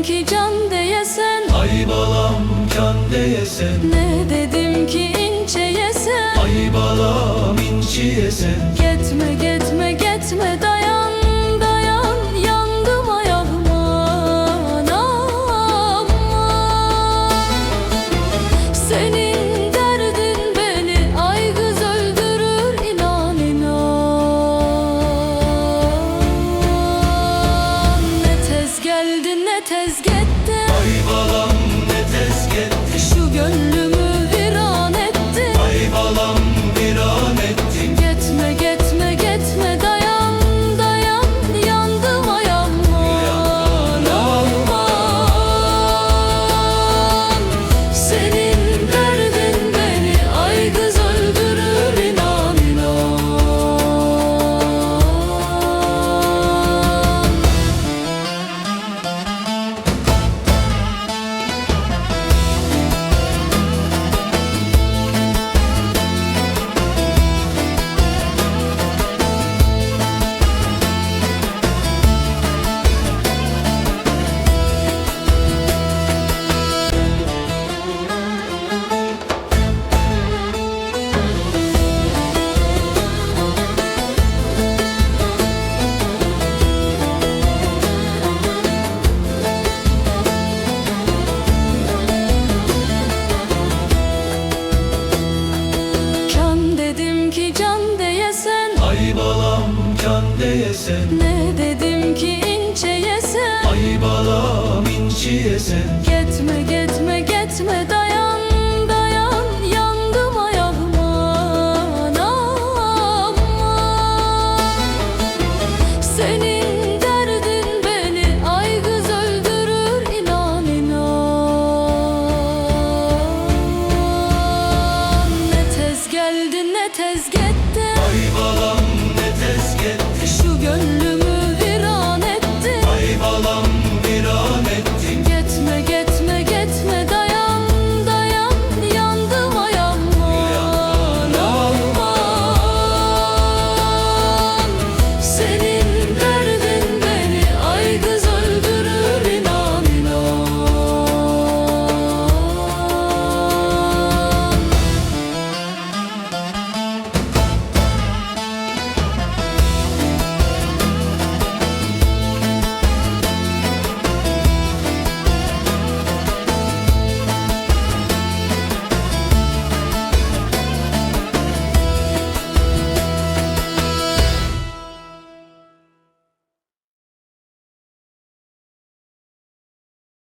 dedim ki can diyesen Ay balam can diyesen Ne dedim ki ince yesen. Ay balam inci yesen. Gitme gitme gitme dedim ki can diyesen Ay balam can diyesen Ne dedim ki ince yesen. Ay balam inci yesen. Gitme gitme gitme Cause